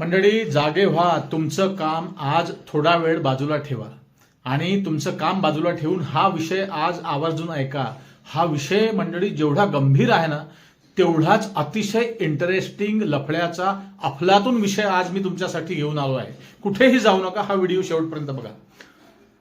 मंडळी जागे व्हा. तुमचं काम आज थोडा वेळ बाजूला ठेवा. आणि तुमचं काम बाजूला ठेवून हा विषय आज आवर्जून ऐका. हा विषय मंडळी जेवढा गंभीर आहे ना तेवढाच अतिशय इंटरेस्टिंग लफड्याचा अफलातून विषय आज मी तुमच्यासाठी घेऊन आलो आहे. कुठेही जाऊ नका हा व्हिडिओ शेवटपर्यंत बघा.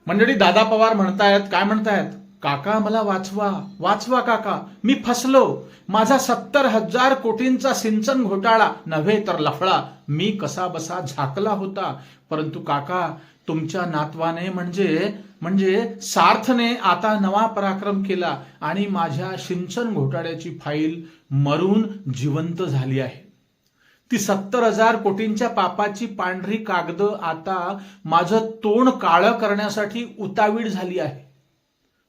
मंडळी दादा पवार म्हणतायत काय म्हणतायत? काका मला वाचवा. वाचवा काका. मी फसलो. माझा सत्तर हजार कोटींचा सिंचन घोटाळा नव्हे तर लफडा. मी कसा बसा झाकला होता. परंतु काका तुमच्या नातवाने म्हणजे म्हणजे सार्थने आता नवा पराक्रम केला आणि माझ्या सिंचन घोटाळ्याची फाईल मरून जिवंत झाली आहे. ती सत्तर हजार कोटींच्या पापाची पांढरी कागद आता माझं तोंड काळं करण्यासाठी उतावीड झाली आहे.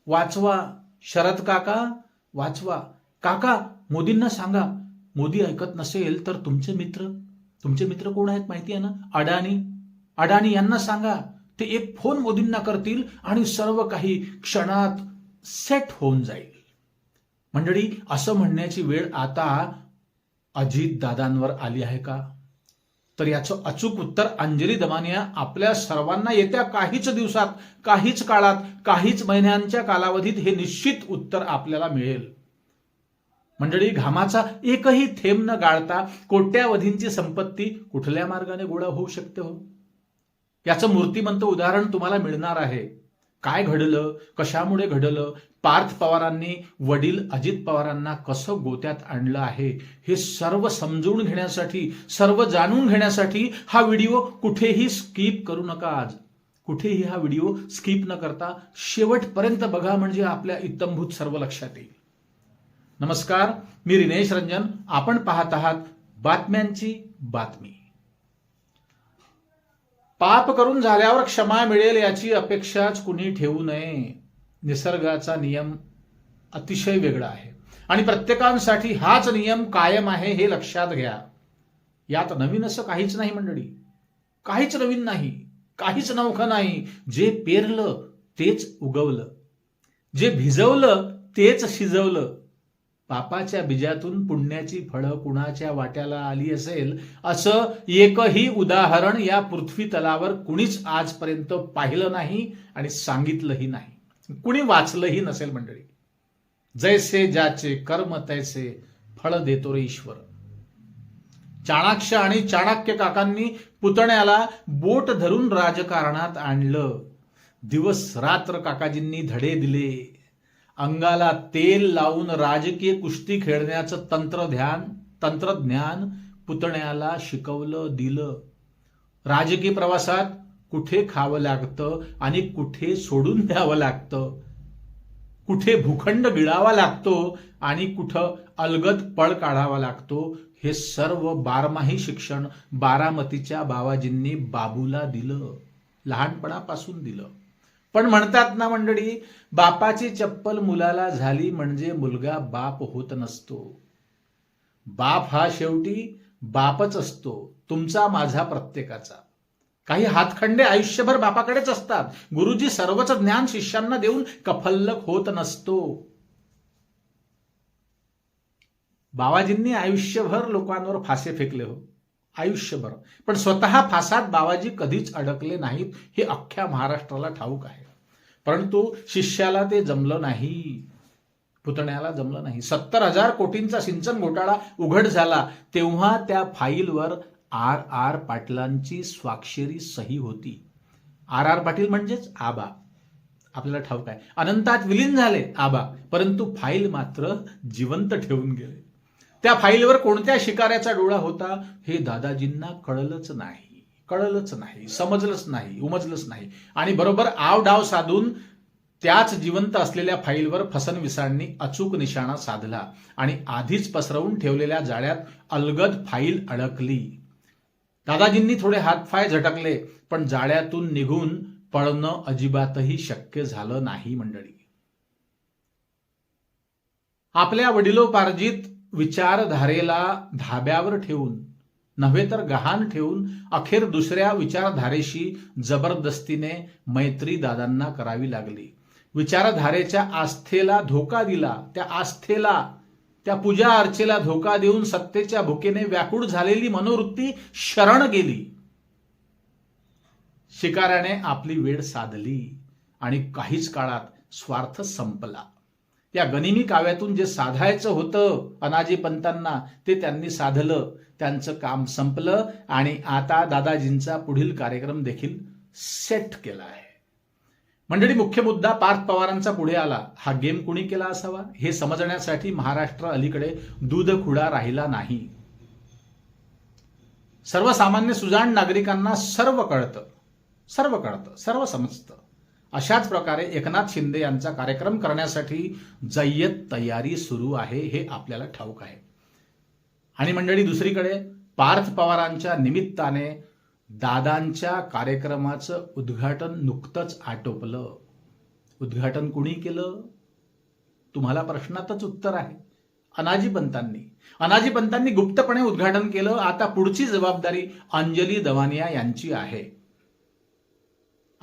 वाचवा. शरद काका वाचवा. काका मोदींना सांगा. मोदी ऐकत नसेल तर तुमचे मित्र तुमचे मित्र कोण आहेत माहिती आहे ना? अडाणी. अडाणी यांना सांगा. ते एक फोन मोदींना करतील आणि सर्व काही क्षणात सेट होऊन जाईल. मंडळी असं म्हणण्याची वेळ आता अजित दादांवर आली आहे का? तर याचं अचूक उत्तर अंजली दमानिया आपल्या सर्वांना येत्या काहीच दिवसात काहीच काळात काहीच महिन्यांच्या कालावधीत हे निश्चित उत्तर आपल्याला मिळेल. मंडळी घामाचा एकही थेंब न गाळता कोट्यावधींची संपत्ती कुठल्या मार्गाने गोळा होऊ शकते हो? याचं मूर्तिमंत उदाहरण तुम्हाला मिळणार आहे. काय घडलं? कशामुळे घडलं? पार्थ पवारांनी वडील अजित पवारांना कसं गोत्यात आणलं आहे? हे सर्व समजून घेण्यासाठी सर्व जाणून घेण्यासाठी हा व्हिडिओ कुठेही स्किप करू नका आज. कुठेही हा व्हिडिओ स्किप न करता शेवटपर्यंत बघा म्हणजे आपल्या इतंभूत सर्व लक्षात येईल. नमस्कार मी रिनेश रंजन. आपण पाहत आहात बातम्यांची बातमी. पाप करून झाल्यावर क्षमा मिळेल याची अपेक्षाच कुणी ठेवू नये. निसर्गाचा नियम अतिशय वेगळा आहे. आणि प्रत्येकांसाठी हाच नियम कायम आहे हे लक्षात घ्या. यात नवीन असं काहीच नाही मंडळी. काहीच नवीन नाही. काहीच नवखं नाही. जे पेरलं तेच उगवलं. जे भिजवलं तेच शिजवलं. पापाच्या बीजातून पुण्याची फळं कुणाच्या वाट्याला आली असेल? असं एकही उदाहरण या पृथ्वी तलावर कुणीच आजपर्यंत पाहिलं नाही आणि सांगितलंही नाही. कुणी वाचलंही नसेल मंडळी. जैसे ज्याचे कर्म तैसे फळ देतो रे ईश्वर. चाणाक्ष आणि चाणक्य काकांनी पुतण्याला बोट धरून राजकारणात आणलं. दिवस रात्र काकाजींनी धडे दिले. अंगाला तेल लावून राजकीय कुस्ती खेळण्याचं तंत्रध्यान तंत्रज्ञान पुतण्याला शिकवलं दिलं. राजकीय प्रवासात कुठे खावं लागतं आणि कुठे सोडून द्यावं लागतं? कुठे भूखंड गिळावा लागतो आणि कुठं अलगद पळ काढावा लागतो? हे सर्व बारमाही शिक्षण बारामतीच्या बाबाजींनी बाबूला दिलं. लहानपणापासून दिलं. पण म्हणतात ना मंडळी बापाची चप्पल मुलाला झाली म्हणजे मुलगा बाप होत नसतो. बाप हा शेवटी बापच असतो तुमचा माझा प्रत्येकाचा. काही हातखंडे आयुष्यभर बापाकडेच असतात. गुरुजी सर्वच ज्ञान शिष्यांना देऊन कफल्लक होत नसतो. बाबाजींनी आयुष्यभर लोकांवर फासे फेकले हो. आयुष्यभर. पण स्वतः फासात बाबाजी कधीच अडकले नाहीत हे अख्ख्या महाराष्ट्राला ठाऊक आहे. परंतु शिष्याला ते जमलं नाही. पुतण्याला जमलं नाही. सत्तर हजार कोटींचा सिंचन घोटाळा उघड झाला. तेव्हा त्या फाईलवर आर आर पाटलांची स्वाक्षरी सही होती. आर आर पाटील म्हणजेच आबा. आपल्याला ठाऊक आहे. अनंतात विलीन झाले आबा. परंतु फाईल मात्र जिवंत ठेवून गेले. त्या फाईलवर कोणत्या शिकाऱ्याचा डोळा होता हे दादाजींना कळलंच नाही. कळलंच नाही समजलंच नाही उमजलंच नाही. आणि बरोबर आव डाव साधून त्याच जिवंत असलेल्या फाईलवर फसनविसांनी अचूक निशाणा साधला आणि आधीच पसरवून ठेवलेल्या जाळ्यात अलगद फाईल अडकली. दादाजींनी थोडे हातपाय झटकले पण जाळ्यातून निघून पळणं अजिबातही शक्य झालं नाही मंडळी. आपल्या वडिलोपार्जित विचारधारेला धाब्यावर ठेवून नव्हे तर गहाण ठेवून अखेर दुसऱ्या विचारधारेशी जबरदस्तीने मैत्री दादांना करावी लागली. विचारधारेच्या आस्थेला धोका दिला त्या आस्थेला त्या पूजा अर्चेला धोका देऊन सत्तेच्या भुकेने व्याकुळ झालेली मनोवृत्ती शरण गेली. शिकाऱ्याने आपली वेळ साधली आणि काहीच काळात स्वार्थ संपला. त्या गनिमी काव्यातून जे साधायचं होतं अनाजी पंतांना ते त्यांनी साधलं. त्यांचं काम संपलं आणि आता दादाजींचा पुढील कार्यक्रम देखील सेट केला आहे. मंडळी मुख्य मुद्दा पार्थ पवारांचा पुढे आला. हा गेम कुणी केला असावा? हे समजण्यासाठी महाराष्ट्र अलीकडे दूध खुडा राहिला नाही. सर्वसामान्य सुजाण नागरिकांना सर्व कळतं. सर्व कळतं. सर्व समजतं. अशाच प्रकारे एकनाथ शिंदे यांचा कार्यक्रम करण्यासाठी जय्यत तयारी सुरू आहे हे आपल्याला ठाऊक आहे. आणि मंडळी दुसरीकडे पार्थ पवारांच्या निमित्ताने दादांच्या कार्यक्रमाचं उद्घाटन नुकतंच आटोपलं. उद्घाटन कुणी केलं? तुम्हाला प्रश्नातच उत्तर आहे. अनाजी पंतांनी. अनाजी पंतांनी गुप्तपणे उद्घाटन केलं. आता पुढची जबाबदारी अंजली दवानिया यांची आहे.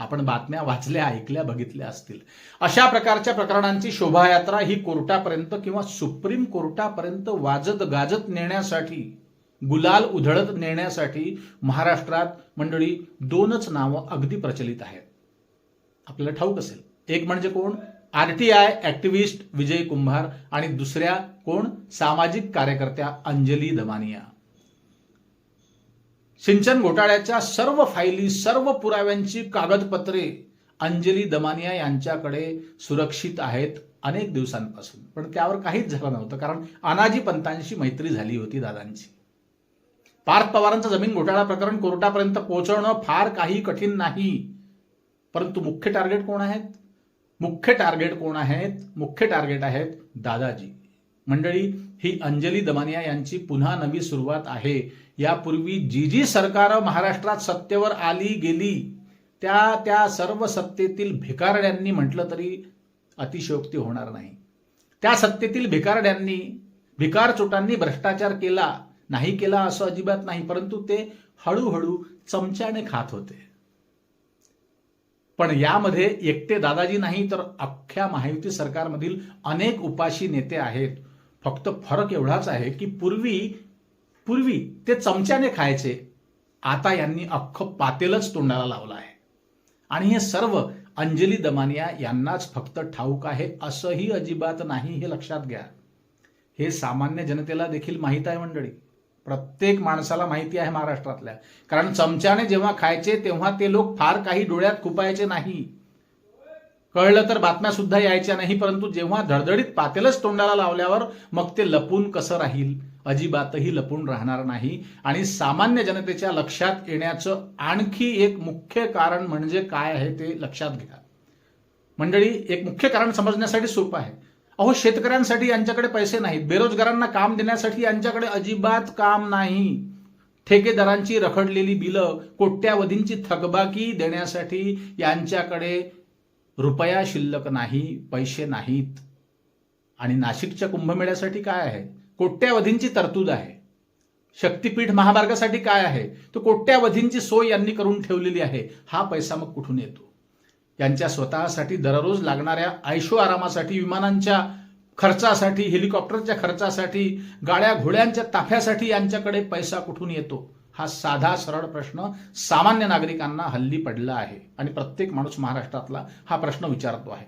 आपण बातम्या वाचल्या ऐकल्या बघितल्या असतील. अशा प्रकारच्या प्रकरणांची शोभायात्रा ही कोर्टापर्यंत किंवा सुप्रीम कोर्टापर्यंत वाजत गाजत नेण्यासाठी गुलाल उधळत नेण्यासाठी महाराष्ट्रात मंडळी दोनच नावं अगदी प्रचलित आहेत. आपल्याला ठाऊक असेल. एक म्हणजे कोण? आरटीआय ऍक्टिव्हिस्ट विजय कुंभार आणि दुसऱ्या कोण? सामाजिक कार्यकर्त्या अंजली दमानिया. सिंचन घोटाळ्याच्या सर्व फायली सर्व पुराव्यांची कागदपत्रे अंजली दमानिया यांच्याकडे सुरक्षित आहेत अनेक दिवसांपासून. पण त्यावर काहीच झालं नव्हतं कारण अनाजी पंतांशी मैत्री झाली होती दादांची. पार्थ पवारांचं जमीन घोटाळा प्रकरण कोर्टापर्यंत पोहोचवणं फार काही कठीण नाही. परंतु मुख्य टार्गेट कोण आहेत? मुख्य टार्गेट कोण आहेत? मुख्य टार्गेट आहेत दादाजी. मंडळी ही अंजली दमानिया यांची पुन्हा नवी सुरुवात आहे. यापूर्वी जी जी सरकार महाराष्ट्रात सत्तेवर आली गेली त्या त्या सर्व सत्तेतील भिकारड्यांनी म्हटलं तरी अतिशयोक्ती होणार नाही. त्या सत्तेतील भिकारड्यांनी भिकारचोटांनी भ्रष्टाचार केला नाही केला असं अजिबात नाही परंतु ते हळूहळू चमच्याने खात होते. पण यामध्ये एकटे दादाजी नाही तर अख्ख्या महायुती सरकारमधील अनेक उपाशी नेते आहेत. फक्त फरक एवढाच आहे की पूर्वी पूर्वी ते चमच्याने खायचे. आता यांनी अख्खं पातेलच तोंडाला लावलं आहे. आणि हे सर्व अंजली दमानिया यांनाच फक्त ठाऊक आहे असंही अजिबात नाही हे लक्षात घ्या. हे सामान्य जनतेला देखील माहीत आहे मंडळी. प्रत्येक माणसाला माहिती आहे महाराष्ट्रातल्या. कारण चमच्याने जेव्हा खायचे तेव्हा ते लोक फार काही डोळ्यात खुपायचे नाही. कळलं तर बातम्या सुद्धा यायच्या नाही परंतु जेव्हा धडधडीत पातेलच तोंडाला लावल्यावर मग ते लपून कसं राहील? अजिबातही लपून राहणार नाही. आणि सामान्य जनतेच्या लक्षात येण्याचं आणखी एक मुख्य कारण म्हणजे काय आहे ते लक्षात घ्या. मंडळी एक मुख्य कारण समजण्यासाठी सोपं आहे. अहो शेतकऱ्यांसाठी यांच्याकडे पैसे नाहीत. बेरोजगारांना काम देण्यासाठी यांच्याकडे अजिबात काम नाही. ठेकेदारांची रखडलेली बिलं कोट्यावधींची थकबाकी देण्यासाठी यांच्याकडे रुपया शिल्लक नाही पैसे नाहीत. आणि नाशिकच्या कुंभमेळ्यासाठी काय आहे? कोट्यावधींची तरतूद आहे. शक्तीपीठ महामार्गासाठी काय आहे? तो कोट्यावधींची सोय यांनी करून ठेवलेली आहे. हा पैसा मग कुठून येतो? यांच्या स्वतःसाठी दररोज लागणाऱ्या आयशो आरामासाठी विमानांच्या खर्चासाठी हेलिकॉप्टरच्या खर्चासाठी गाड्या घोड्यांच्या ताफ्यासाठी यांच्याकडे पैसा कुठून येतो? हा साधा सरळ प्रश्न सामान्य नागरिकांना हल्ली पडला आहे आणि प्रत्येक माणूस महाराष्ट्रातला हा प्रश्न विचारतो आहे.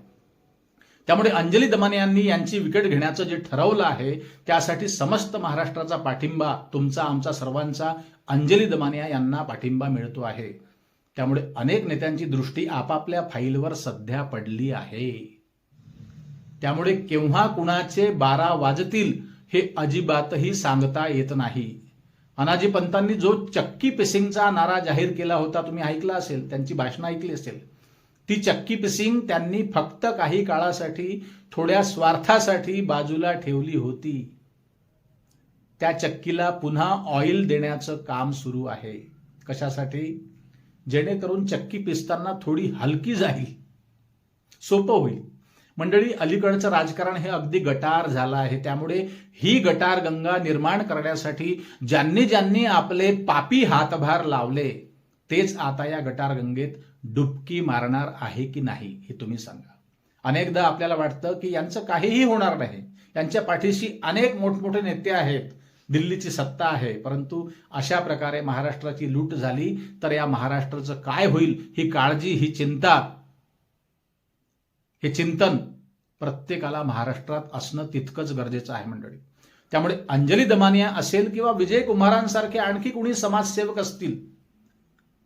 त्यामुळे अंजली दमाने यांनी यांची विकेट घेण्याचं जे ठरवलं आहे त्यासाठी समस्त महाराष्ट्राचा पाठिंबा तुमचा आमचा सर्वांचा अंजली दमानिया यांना पाठिंबा मिळतो आहे. त्यामुळे अनेक नेत्यांची दृष्टी आपापल्या फाईलवर सध्या पडली आहे. त्यामुळे केव्हा कुणाचे बारा वाजतील हे अजिबातही सांगता येत नाही. अनाजी पंतांनी जो चक्की पिसिंगचा नारा जाहीर केला होता तुम्ही ऐकला असेल त्यांची भाषणं ऐकली असेल ती चक्की पिसिंग त्यांनी फक्त काही काळासाठी थोड्या स्वार्थासाठी बाजूला ठेवली होती. त्या चक्कीला पुन्हा ऑइल देण्याचं काम सुरू आहे. कशासाठी? जेणेकरून चक्की पिसताना थोडी हलकी जाईल. सोपं होईल. मंडळी अलीकडचं राजकारण हे अगदी गटार झालं आहे. त्यामुळे ही गटार गंगा निर्माण करण्यासाठी ज्यांनी ज्यांनी आपले पापी हातभार लावले तेच आता या गटार गंगेत डुबकी मारणार आहे की नाही हे तुम्ही सांगा. अनेकदा आपल्याला वाटतं की यांचं काहीही होणार नाही. यांच्या पाठीशी अनेक मोठमोठे नेते आहेत. दिल्लीची सत्ता आहे. परंतु अशा प्रकारे महाराष्ट्राची लूट झाली तर या महाराष्ट्राचं काय होईल ही काळजी ही चिंता हे चिंतन प्रत्येकाला महाराष्ट्रात असणं तितकंच गरजेचं आहे मंडळी. त्यामुळे अंजली दमानिया असेल किंवा विजय कुमारांसारखे आणखी कुणी समाजसेवक असतील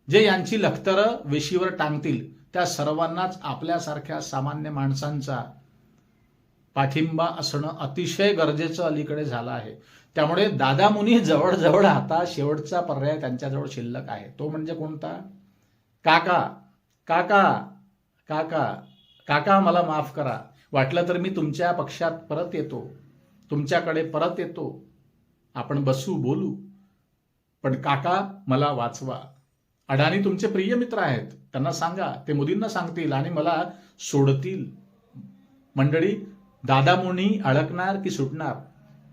जे यांची लखतरं वेशीवर टांगतील त्या सर्वांनाच आपल्यासारख्या सामान्य माणसांचा पाठिंबा असणं अतिशय गरजेचं अलीकडे झालं आहे. त्यामुळे दादामुनी जवळजवळ आता शेवटचा पर्याय त्यांच्याजवळ शिल्लक आहे. तो म्हणजे कोणता? काका काका काका काका मला माफ करा. वाटलं तर मी तुमच्या पक्षात परत येतो. तुमच्याकडे परत येतो. आपण बसू बोलू. पण काका मला वाचवा. अडाणी तुमचे प्रिय मित्र आहेत. त्यांना सांगा. ते मोदींना सांगतील आणि मला सोडतील. मंडळी दादामुनी अडकणार की सुटणार?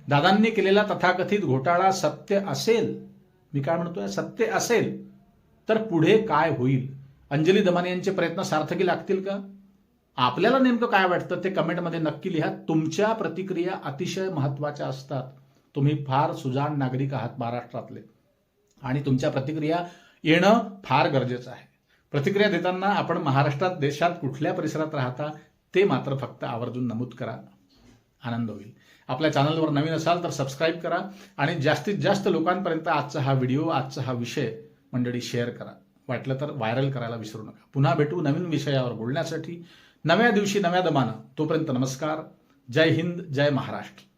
दादांनी केलेला तथाकथित घोटाळा सत्य असेल? मी काय म्हणतोय? सत्य असेल. तर पुढे काय होईल? अंजली दमाने यांचे प्रयत्न सार्थकी लागतील का? आपल्याला नेमकं काय वाटतं ते कमेंटमध्ये नक्की लिहा. तुमच्या प्रतिक्रिया अतिशय महत्त्वाच्या असतात. तुम्ही फार सुजाण नागरिक आहात महाराष्ट्रातले. आणि तुमच्या प्रतिक्रिया येणं फार गरजेचं आहे. प्रतिक्रिया देताना आपण महाराष्ट्रात देशात कुठल्या परिसरात राहता ते मात्र फक्त आवर्जून नमूद करा. आनंद होईल. आपल्या चॅनलवर नवीन असाल तर सबस्क्राईब करा आणि जास्तीत जास्त लोकांपर्यंत आजचा हा व्हिडिओ आजचा हा विषय मंडळी शेअर करा. वाटलं तर व्हायरल करायला विसरू नका. पुन्हा भेटू नवीन विषयावर बोलण्यासाठी. नव्या दिवशी नव्या दमानं. तोपर्यंत नमस्कार. जय हिंद जय महाराष्ट्र.